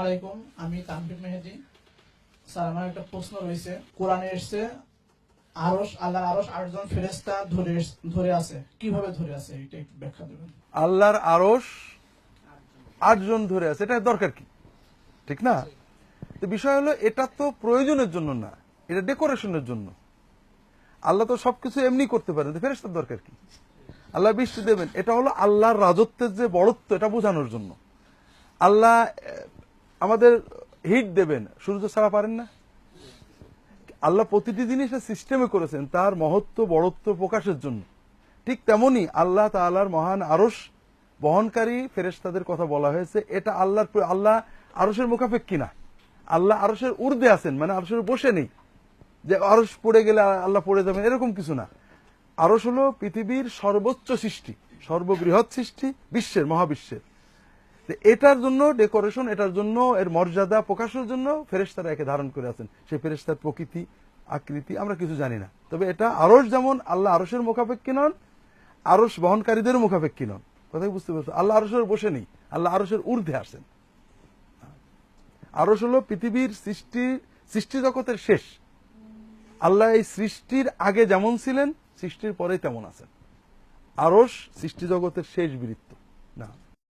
আলাইকুম আমি তানভীর মেহেদি। স্যার, আমার একটা প্রশ্ন রয়েছে। কোরআনে এসছে আরস আল্লাহ আরস আটজন ফেরেস্তা ধরে ধরে আছে। কীভাবে ধরে আছে? এটা একটু ব্যাখ্যা দেবেন। আল্লাহর আরস আটজন ধরে আছে। এটা দরকার কি? ঠিক না? তো বিষয় হলো, এটা তো প্রয়োজনের জন্য না। এটা ডেকোরেশনের জন্য। আল্লাহ তো সবকিছু এমনি করতে পারেন। ফেরেস্তার দরকার কি? আল্লাহ বৃষ্টি দেবেন। এটা হলো আল্লাহর রাজত্বের যে বড়ত্ব, এটা বোঝানোর জন্য। আল্লাহ আমাদের হিট দেবেন। সূর্য ছাড়া পারেন না। আল্লাহ প্রতিটি জিনিসের সিস্টেমে করেছেন, তার মহত্ব, বড়ত্ব প্রকাশের জন্য। ঠিক তেমনি আল্লাহ তাআলার মহান আরস বহনকারী ফেরেশতাদের কথা বলা হয়েছে, এটা আল্লাহর প্র- আল্লাহ আরসের মুখাপেক্ষী না। আল্লাহ আরসের ঊর্ধ্বে আছেন মানে আরসের বসে নেই। যে আরস পড়ে গেলে আল্লাহ পড়ে যাবেন, এরকম কিছু না। আরস হলো পৃথিবীর সর্বোচ্চ সৃষ্টি, সর্ববৃহৎ সৃষ্টি, বিশ্বের, মহাবিশ্বের। এটার জন্য ডেকোরেশন, এটার জন্য এর মর্যাদা প্রকাশের জন্য ফেরেশতারা একে ধারণ করে আছেন। সেই ফেরেশতার প্রকৃতি, আকৃতি আমরা কিছু জানি না। তবে এটা আরস যেমন আল্লাহ আরসের মুখাপেক্ষী নন আরস বহনকারীদের মুখাপেক্ষী নন। কথাই বুঝতে পারছ? আল্লাহ আরসের বসে নেই, আল্লাহ আরসের ঊর্ধ্বে আসেন। আরস হলো পৃথিবীর সৃষ্টি সৃষ্টি জগতের শেষ। আল্লাহ এই সৃষ্টির আগে যেমন ছিলেন, সৃষ্টির পরেই তেমন আছেন। আরস সৃষ্টি জগতের শেষ বৃত্ত। না।